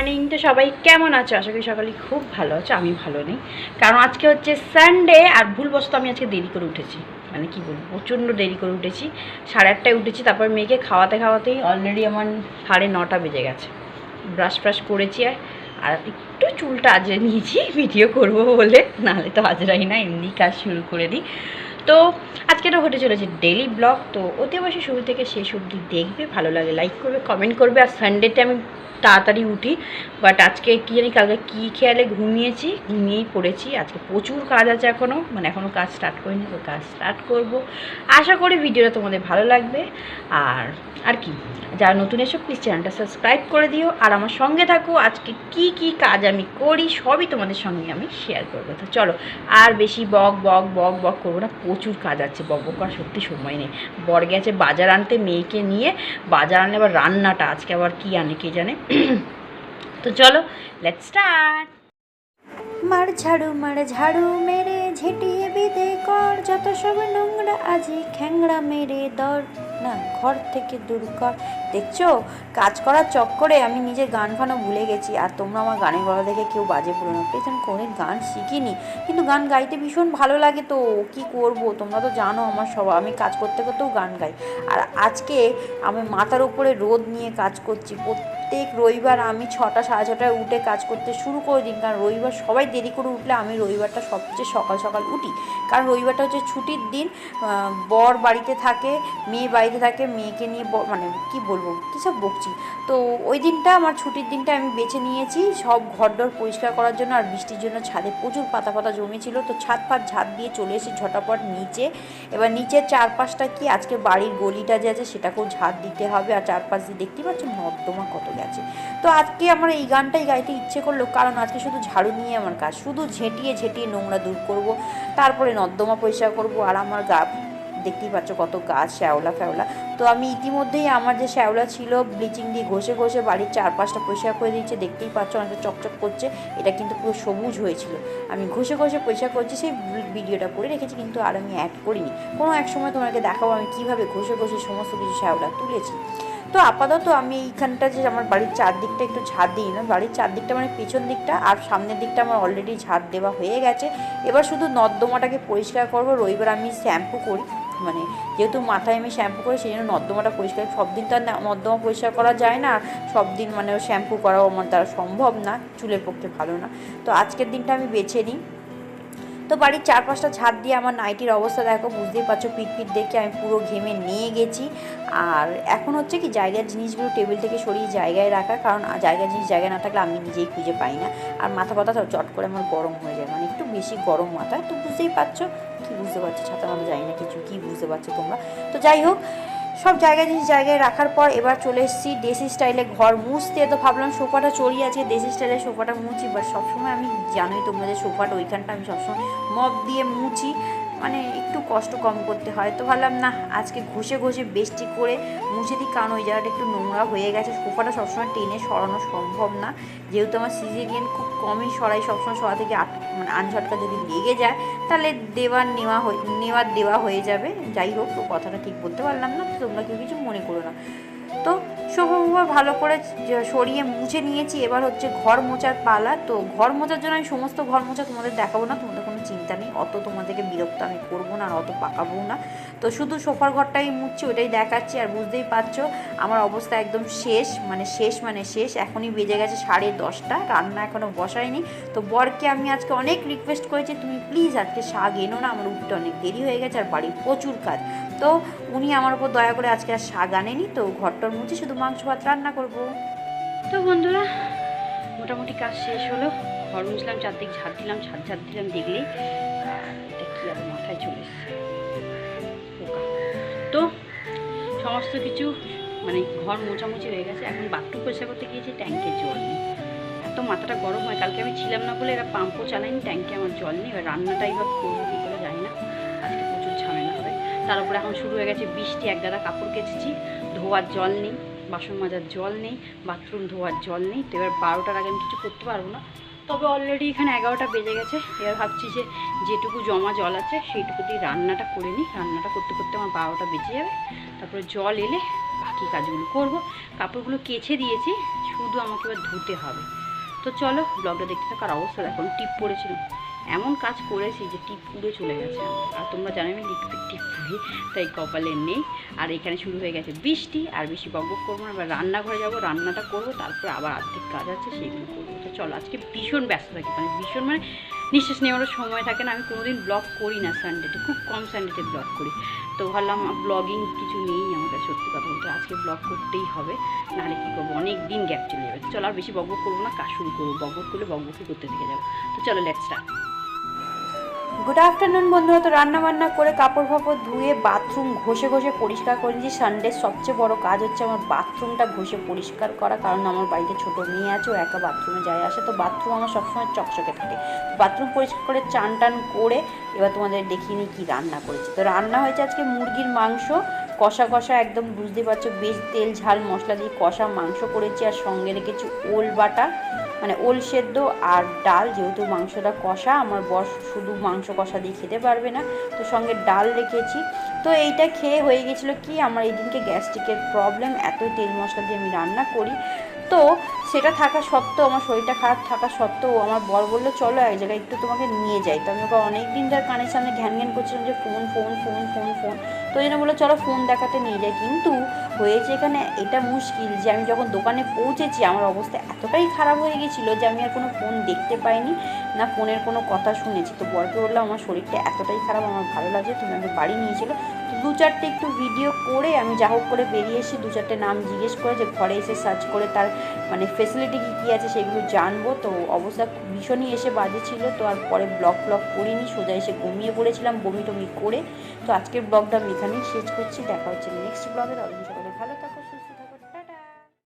Morning তো সবাই কেমন আছো? আশা করি সকালে খুব ভালো আছো, আমি ভালো নেই। কারণ আজকে হচ্ছে সানডে আর ভুলবশত আমি আজকে দেরি করে উঠেছি। মানে কি বলব, প্রচণ্ড দেরি করে উঠেছি। সাড়ে আটটায় উঠেছি, তারপর মেয়েকে খাওয়াতে খাওয়াতেই অলরেডি আমার সাড়ে নটা বেজে গেছে। ব্রাশ ফ্রাশ করেছি আর আর একটু চুলটা আজরে নিয়েছি ভিডিও করব বলে। নাহলে তো আজরাই না, এমনি কাজ শুরু করে দিই। তো আজকে এটা হতে চলেছে ডেলি ব্লগ তো অতি অবশ্যই শুরু থেকে শেষ অবধি দেখবে, ভালো লাগে লাইক করবে কমেন্ট করবে, আর সানডেতে আমি তাড়াতাড়ি উঠি বাট আজকে কী জানি কালকে কী খেয়ালে ঘুমিয়েছি, ঘুমিয়েই পড়েছি, আজকে প্রচুর কাজ আছে এখনও মানে এখনও কাজ স্টার্ট করিনি, তো কাজ স্টার্ট করব। আশা করি ভিডিওটা তোমাদের ভালো লাগবে, আর আর কি, যারা নতুন এসো প্লিজ চ্যানেলটা সাবস্ক্রাইব করে দিও, আর আমার সঙ্গে থাকো, আজকে কি কি কাজ আমি করি, সবই তোমাদের সঙ্গে আমি শেয়ার করব, তো চলো, আর বেশি বক বক বক বক করব না প্রচুর কাজ আছে বক বক করার সত্যি সময় নেই। বর গেছে বাজার আনতে, মেয়েকে নিয়ে বাজার আনলে আবার রান্নাটা, আজকে আবার কি আনে কে জানে। তো চলো লেটস স্টার্ট মার ঝাড়ু মার ঝাড়ু মেরে ঝেঁটিয়ে বিদে কর, যত সব নোংরা আজি খ্যাংড়া মেরে দর। না, ঘর থেকে দূর কর। দেখছ? কাজ করার চক্করে আমি নিজের গান ফানও ভুলে গেছি। আর তোমরা আমার গানের গলা দেখে কেউ বাজে পড়ো না। প্লিজ, আমি গান শিখিনি। কিন্তু গান গাইতে ভীষণ ভালো লাগে তো। কি করব? তোমরা তো জানো আমার সব আমি কাজ করতে করতেও গান গাই। আর আজকে আমি মাথার উপরে রোদ নিয়ে কাজ করছি। প্রত্যেক রবিবার আমি ছটা, সাড়ে ছটায় উঠে কাজ করতে শুরু করে দিই। কারণ রবিবার সবাই দেরি করে উঠলে আমি রবিবারটা সবচেয়ে সকাল সকাল উঠি। কারণ রবিবারটা হচ্ছে ছুটির দিন। বর বাড়িতে থাকে, মেয়ে বাড়িতে থাকে, মেয়েকে নিয়ে মানে কি বলব, কী সব বকছি। তো ওই দিনটা, আমার ছুটির দিনটা আমি বেছে নিয়েছি, সব ঘরদর পরিষ্কার করার জন্য আর বৃষ্টির জন্য ছাদে প্রচুর পাতা পাতা জমেছিল। তো ছাদ ফাদ ঝাঁপ দিয়ে চলে এসেছি ঝটাপট নিচে। এবার নিচের চারপাশটা কি, আজকে বাড়ির গলিটা যে আছে, সেটাকেও ঝাঁট দিতে হবে। আর চারপাশ দিয়ে দেখতে পাচ্ছ নর্দমা কত গেছে। তো আজকে আমার এই গানটাই গাইতে ইচ্ছে করল, কারণ আজকে শুধু ঝাড়ু নিয়ে আমার কাজ। শুধু ঝেঁটিয়ে ঝেঁটিয়ে নোংরা দূর করব, তারপরে নর্দমা পরিষ্কার করব, আর আমার গা দেখতেই পাচ্ছ কত গাছ, শ্যাওলা ফ্যাওলা। তো আমি ইতিমধ্যেই আমার যে শ্যাওলা ছিল, ব্লিচিং দিয়ে ঘষে ঘষে বাড়ির চারপাশটা পরিষ্কার করে দিয়েছে, দেখতেই পাচ্ছ অনেকটা চকচক করছে, এটা কিন্তু পুরো সবুজ হয়েছিল। আমি ঘষে ঘষে পরিষ্কার করছি, সেই ভিডিওটা করে রেখেছি, কিন্তু আর আমি অ্যাড করিনি। কোনো এক সময় তোমাকে দেখাবো আমি কীভাবে ঘষে ঘষে সমস্ত কিছু শ্যাওলা তুলেছি। তো আপাতত আমি এইখানটা যে আমার বাড়ির চারদিকটা একটু ঝাড় দিই না বাড়ির চারদিকটা মানে পেছন দিকটা আর সামনের দিকটা আমার অলরেডি ঝাড় দেওয়া হয়ে গেছে। এবার শুধু নর্দমাটাকে পরিষ্কার করব, রবিবার আমি শ্যাম্পু করি। মানে যেহেতু মাথায় আমি শ্যাম্পু করি, সেই জন্য নর্দমাটা পরিষ্কার সব দিন তো আর নর্দমা পরিষ্কার করা যায় না সব দিন মানে শ্যাম্পু করাও আমার দ্বারা সম্ভব না, চুলের পক্ষে ভালো না। তো আজকের দিনটা আমি বেছে নিই। তো বাড়ির চারপাশটা ছাদ দিয়ে আমার নাইটির অবস্থা দেখো, বুঝতেই পারছ পিট পিট দেখে আমি পুরো ঘেমে নিয়ে গেছি। আর এখন হচ্ছে কি, জায়গার জিনিসগুলো টেবিল থেকে সরিয়ে জায়গায় রাখা কারণ জায়গার জিনিস জায়গায় না থাকলে আমি নিজেই খুঁজে পাই না। আর মাথা ব্যথা তো চট করে আমার গরম হয়ে যায় মানে একটু বেশি গরম মাথা তো বুঝতেই পারছ বুঝতে পারছ, ছাতা মাথা যাই না কিছু, কি বুঝতে পারছ তোমরা? তো যাই হোক, সব জায়গায় জিনিস জায়গায় রাখার পর এবার চলে এসেছি দেশি স্টাইলে ঘর মুছতে। তো ভাবলাম সোফাটা চড়িয়ে আছে, দেশি স্টাইলে সোফাটা মুছি বাট সবসময় আমি জানোই যে সোফাটা ওইখানটা আমি সবসময় মপ দিয়ে মুছি। মানে একটু কষ্ট কম করতে হয়। তো ভাবলাম না আজকে ঘষে ঘষে বেস্টি করে মুছে দিই, কারণ ওই জায়গাটা একটু নোংরা হয়ে গেছে। সোফাটা সবসময় টেনে সরানো সম্ভব না। যেহেতু আমার সিজেরিয়ান খুব কমই সরাই, সবসময় সরা থেকে আট মানে আনঝটকা যদি লেগে যায়, তাহলে দেওয়ার নেওয়া হয়ে, নেওয়ার দেওয়া হয়ে যাবে। যাই হোক, তো কথাটা ঠিক বলতে পারলাম না, তোমরা কেউ কিছু মনে করো না। তো সোফা ভালো করে সরিয়ে মুছে নিয়েছি। এবার হচ্ছে ঘর মোছার পালা। তো ঘর মোছার জন্য আমি সমস্ত ঘর মোছা তোমাদের দেখাবো না, তোমাদের চিন্তা নেই। অত তোমাদেরকে বিরক্ত আমি করব না আর অত পাকাবো না। তো শুধু সোফার ঘরটাই মুছছি ওটাই দেখাচ্ছি আর বুঝতেই পারছ, আমার অবস্থা একদম শেষ মানে শেষ মানে শেষ। এখনই বেজে গেছে সাড়ে দশটা, রান্না এখনও বসায়নি। তো বরকে আমি আজকে অনেক রিকোয়েস্ট করেছি, তুমি প্লিজ আজকে শাক এনো না, আমার উঠতে অনেক দেরি হয়ে গেছে আর বাড়ির প্রচুর কাজ। তো উনি আমার উপর দয়া করে আজকে আর শাক আনেনি, তো ঘরটার মুছে শুধু মাংস ভাত রান্না করব। তো বন্ধুরা, মোটামুটি কাজ শেষ হলো। ঘর মুছলাম, চারদিক ঝাড় দিলাম ছাদ ঝাড় দিলাম, দেখলেই এটা আর মাথায় চলে তো সমস্ত কিছু মানে ঘর মোছামুছি হয়ে গেছে। এখন বাথরুম পরিষ্কার করতে গিয়েছি ট্যাঙ্কে জল নেই। এত মাথাটা গরম হয়, কালকে আমি ছিলাম না বলে এবার পাম্পও চালাইনি ট্যাঙ্কে আমার জল নেই। এবার রান্নাটাই এবার করব, কী করে জানি না। আজকে প্রচুর ঝামেলা হবে। তার উপরে এখন শুরু হয়ে গেছে বৃষ্টি, এক গাদা কাপড় কেচেছি, ধোয়ার জল নেই, বাসন মাজার জল নেই, বাথরুম ধোয়ার জল নেই। তো এবার বারোটার আগে আমি কিছু করতে পারব না। তবে অলরেডি এখানে এগারোটা বেজে গেছে। এবার ভাবছি যে যেটুকু জমা জল আছে সেইটুকু দিয়ে রান্নাটা করে নিই। রান্নাটা করতে করতে আমার বারোটা বেজে যাবে। তারপরে জল এলে বাকি কাজগুলো করব। কাপড়গুলো কেচে দিয়েছি, শুধু আমাকে এবার ধুতে হবে। তো চলো ব্লগটা দেখতে থাকার অবস্থা দেখো টিপ পড়েছিল এমন কাজ করেছি যে টিপ পুড়ে চলে গেছে আর তোমরা জানো আমি লিপস্টিক টিপ পুড়ি, তাই কপালে নেই। আর এখানে শুরু হয়ে গেছে বৃষ্টি, আর বেশি বকবক করব না। এবার রান্নাঘরে যাব, রান্নাটা করব, তারপর আবার আর্থিক কাজ আছে, সেগুলো করব। তো চলো, আজকে ভীষণ ব্যস্ত থাকি। মানে ভীষণ মানে নিঃশ্বাস নেওয়ারও সময় থাকে না। আমি কোনোদিন ব্লগ করি না সানডেতে খুব কম সানডেতে ব্লগ করি। তো ভাবলাম ব্লগিং কিছু নেই আমার কাছে সত্যি কথা বলতে। আজকে ব্লগ করতেই হবে, নাহলে কী করব? অনেক দিন গ্যাপ চলে যাবে। চলো আর বেশি বকবক করব না, কাজ শুরু করব। বকবক করলে বকবকই করতে থেকে যাব। তো চলো লেট স্টার্ট গুড আফটারনুন বন্ধুরা। তো রান্না বান্না করে কাপড় ফাপড় ধুয়ে বাথরুম ঘষে ঘষে পরিষ্কার করে সানডের সবচেয়ে বড় কাজ হচ্ছে আমার বাথরুমটা ঘষে পরিষ্কার করা, কারণ আমার বাড়িতে ছোটো মেয়ে আছে, ও একা বাথরুমে যায় আসে। তো বাথরুম আমার সবসময় চকচকে থাকে। বাথরুম পরিষ্কার করে চান টান করে এবার তোমাদের দেখিয়ে নিই কী রান্না করেছি। তো রান্না হয়েছে আজকে মুরগির মাংস। কষা কষা একদম বুঝতে পারছ, বেশ তেল, ঝাল, মশলা দিয়ে কষা মাংস করেছি, আর সঙ্গে রেখেছি ওল বাটা। মানে ওল সেদ্ধ আর ডাল, যেহেতু মাংসটা কষা, আমার বস শুধু মাংস কষা দিয়ে খেতে পারবে না, তো সঙ্গে ডাল রেখেছি। তো এইটা খেয়ে হয়ে গেছিল কি, আমার এই দিনকে গ্যাস্ট্রিকের প্রবলেম এত তেল মশলা দিয়ে আমি রান্না করি। তো সেটা থাকা সত্ত্বেও, আমার শরীরটা খারাপ থাকা সত্ত্বেও আমার বর বলল, চলো এক জায়গায় একটু তোমাকে নিয়ে যাই। তো আমি ওকে অনেক দিন ধরে কানের সামনে ঘ্যান ঘ্যান করছিলাম যে, phone phone phone phone phone. তো ওই জন্য বলল, চলো ফোন দেখাতে নিয়ে যাই। কিন্তু হয়েছে এখানে এটা মুশকিল যে, আমি যখন দোকানে পৌঁছেছি, আমার অবস্থা এতটাই খারাপ হয়ে গেছিল যে, আমি আর কোনো ফোন দেখতে পাইনি, না ফোনের কোনো কথা শুনেছি। তো বরকে বললাম, আমার শরীরটা এতটাই খারাপ, আমার ভালো লাগছে, তুমি আমাকে বাড়ি নিয়েছিল দু চারটে একটু ভিডিও করে আমি যা হোক করে বেরিয়ে এসে দু চারটে নাম জিজ্ঞেস করে যে ঘরে এসে সার্চ করে তার মানে ফেসিলিটি কী কী আছে সেগুলো জানব। তো অবস্থা ভীষণই এসে বাজে ছিল। তো আর পরে ব্লগ ব্লগ করিনি, সোজা এসে ঘুমিয়ে পড়েছিলাম বমি টমি করে। তো আজকের ব্লগটা আমি এখানেই শেষ করছি। দেখা হচ্ছে নেক্সট ব্লগের থাকো